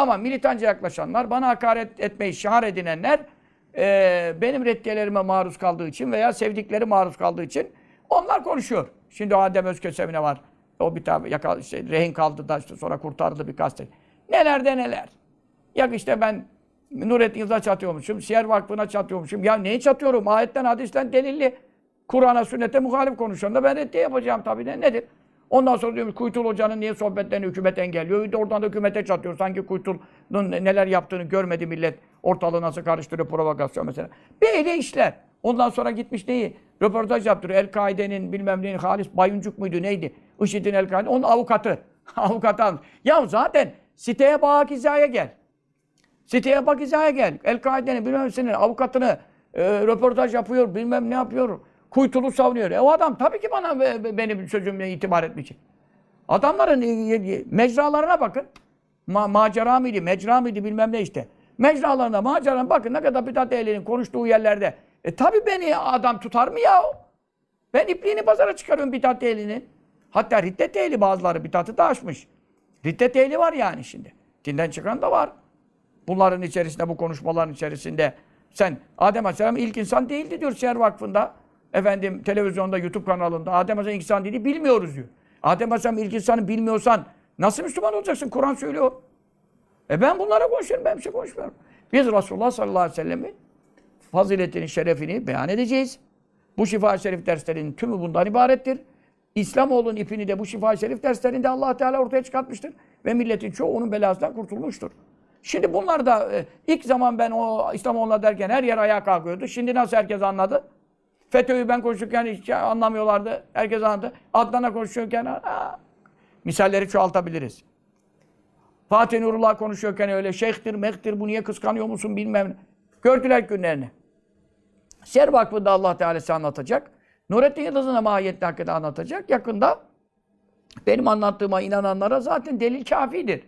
Ama militanca yaklaşanlar, bana hakaret etmeyi şahar edinenler e, benim reddiyelerime maruz kaldığı için veya sevdikleri maruz kaldığı için onlar konuşuyor. Şimdi o Adem Özkösevine var. O bir tabi yakal, işte, rehin kaldı da işte sonra kurtarıldı bir gazete. Neler de neler. Ya işte ben Nurettin Yıldız'a çatıyormuşum, Siyer Vakfı'na çatıyormuşum. Ya neyi çatıyorum? Ayetten, hadisten delilli. Kur'an'a, sünnete muhalif konuşan da ben reddiye yapacağım tabii de. Nedir? Ondan sonra diyormuş Kuytul Hoca'nın niye sohbetlerini hükümet engelliyor? Oradan da hükümete çatıyor. Sanki Kuytul'un neler yaptığını görmedi millet. Ortalığı nasıl karıştırıyor provokasyon mesela. Böyle işler. Ondan sonra gitmiş neyi? Röportaj yaptırıyor. El-Kaide'nin bilmem neyin Halis Bayuncuk muydu neydi? IŞİD'in El-Kaide. Onun avukatı. avukatı almış. Ya zaten siteye bak hizaya gel. Siteye bak hizaya gel. El-Kaide'nin bilmem nesinin avukatını e, röportaj yapıyor, bilmem ne yapıyor. Kuytulu savunuyor. E o adam tabii ki bana be- benim sözümle itibar etmeyecek. Adamların e, e, mecralarına bakın. Ma macera mıydı, mecra mıydı bilmem ne işte. Mecralarına, maceralarına bakın ne kadar bidat ehlinin konuştuğu yerlerde. E tabii beni adam tutar mı ya? Ben ipliğini pazara çıkarıyorum bidat ehlinin. Hatta riddet ehli bazıları bidatı da aşmış. Riddet ehli var yani şimdi. Dinden çıkan da var. Bunların içerisinde, bu konuşmaların içerisinde sen Adem Aleyhisselam ilk insan değildi diyor Şer Vakfı'nda. Efendim televizyonda, YouTube kanalında Adem Aleyhisselam ilk insan değildi bilmiyoruz diyor. Adem Aleyhisselam ilk insanı bilmiyorsan nasıl Müslüman olacaksın? Kur'an söylüyor. E ben bunlara konuşuyorum, ben bir şey konuşmuyorum. Biz Resulullah sallallahu aleyhi ve sellem'in faziletini, şerefini beyan edeceğiz. Bu şifa şerif derslerinin tümü bundan ibarettir. İslamoğlu'nun ipini de bu şifa şerif derslerinde allah Teala ortaya çıkartmıştır. Ve milletin çoğu onun belasından kurtulmuştur. Şimdi bunlar da e, ilk zaman ben o İslamoğlu'na derken her yer ayağa kalkıyordu. Şimdi nasıl herkes anladı? FETÖ'yü ben konuşurken hiç anlamıyorlardı. Herkes anladı. Adnan'a konuşurken aa, misalleri çoğaltabiliriz. Fatih Nurullah konuşuyorken öyle şeyhtir, mehtir, bu niye kıskanıyor musun bilmem. Gördüler günlerini. Ser Vakfı'nda Allah Teala size anlatacak. Nurettin Yıldız'ın da mahiyetli hakikaten anlatacak. Yakında benim anlattığıma inananlara zaten delil kafidir.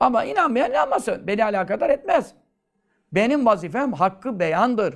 Ama inanmayan inanmasın. Beni alakadar etmez. Benim vazifem hakkı beyandır.